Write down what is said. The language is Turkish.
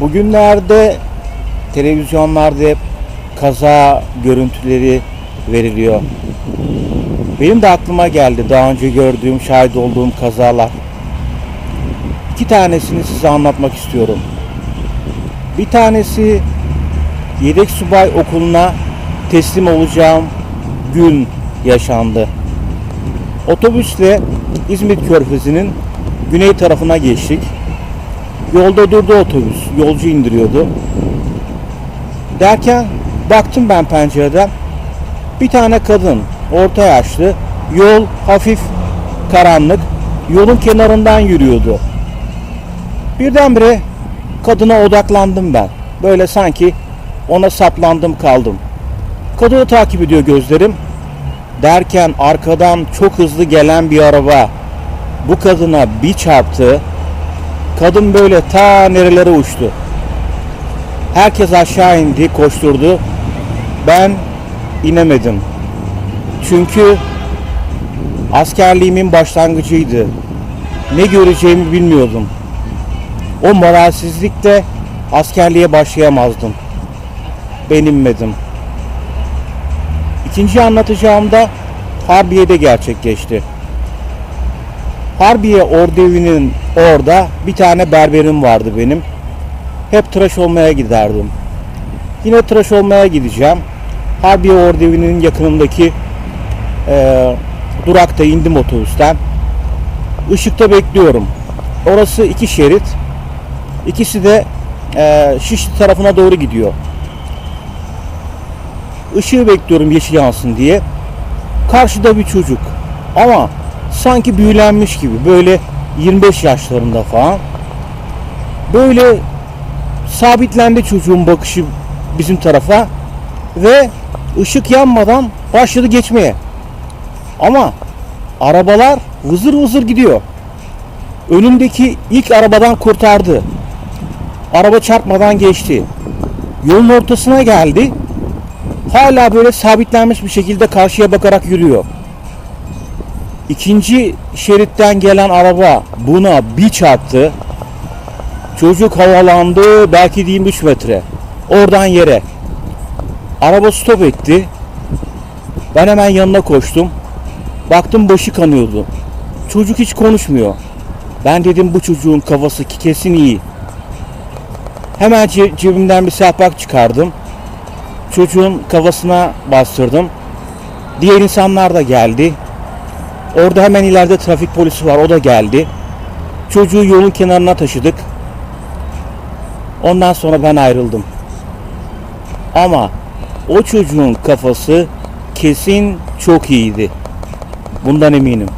Bugünlerde televizyonlarda hep kaza görüntüleri veriliyor. Benim de aklıma geldi daha önce gördüğüm, şahit olduğum kazalar. İki tanesini size anlatmak istiyorum. Bir tanesi yedek subay okuluna teslim olacağım gün yaşandı. Otobüsle İzmit Körfezi'nin güney tarafına geçtik. Yolda durdu otobüs. Yolcu indiriyordu. Derken baktım ben pencereden. Bir tane kadın, orta yaşlı, yol hafif karanlık, yolun kenarından yürüyordu. Birdenbire kadına odaklandım ben. Böyle sanki ona saplandım kaldım. Kadını takip ediyor gözlerim. Derken arkadan çok hızlı gelen bir araba bu kadına bir çarptı. Kadın böyle ta nerelere uçtu. Herkes aşağı indi, koşturdu. Ben inemedim. Çünkü askerliğimin başlangıcıydı. Ne göreceğimi bilmiyordum. O moralsizlikte askerliğe başlayamazdım. Ben inmedim. İkinci anlatacağım da Harbiye'de gerçekleşti. Harbiye Ordevi'nin orada bir tane berberim vardı benim. Hep tıraş olmaya giderdim. Yine tıraş olmaya gideceğim. Harbiye Ordevi'nin yakınındaki eee, durakta indim otobüsten. Işıkta bekliyorum. Orası iki şerit. İkisi de eee Şişli tarafına doğru gidiyor. Işığı bekliyorum yeşil yansın diye. Karşıda bir çocuk. Ama sanki büyülenmiş gibi böyle 25 yaşlarında falan. Böyle sabitlendi çocuğun bakışı bizim tarafa ve ışık yanmadan başladı geçmeye. Ama arabalar vızır vızır gidiyor. Önündeki ilk arabadan kurtardı. Araba çarpmadan geçti. Yolun ortasına geldi. Hala böyle sabitlenmiş bir şekilde karşıya bakarak yürüyor. İkinci şeritten gelen araba buna bir çarptı. Çocuk havalandı belki diyeyim 3 metre. Oradan yere. Araba stop etti. Ben hemen yanına koştum. Baktım başı kanıyordu. Çocuk hiç konuşmuyor. Ben dedim bu çocuğun kafası ki kesin iyi. Hemen ce- cebimden bir sehpak çıkardım. Çocuğun kafasına bastırdım. Diğer insanlar da geldi. Orada hemen ileride trafik polisi var. O da geldi. Çocuğu yolun kenarına taşıdık. Ondan sonra ben ayrıldım. Ama o çocuğun kafası kesin çok iyiydi. Bundan eminim.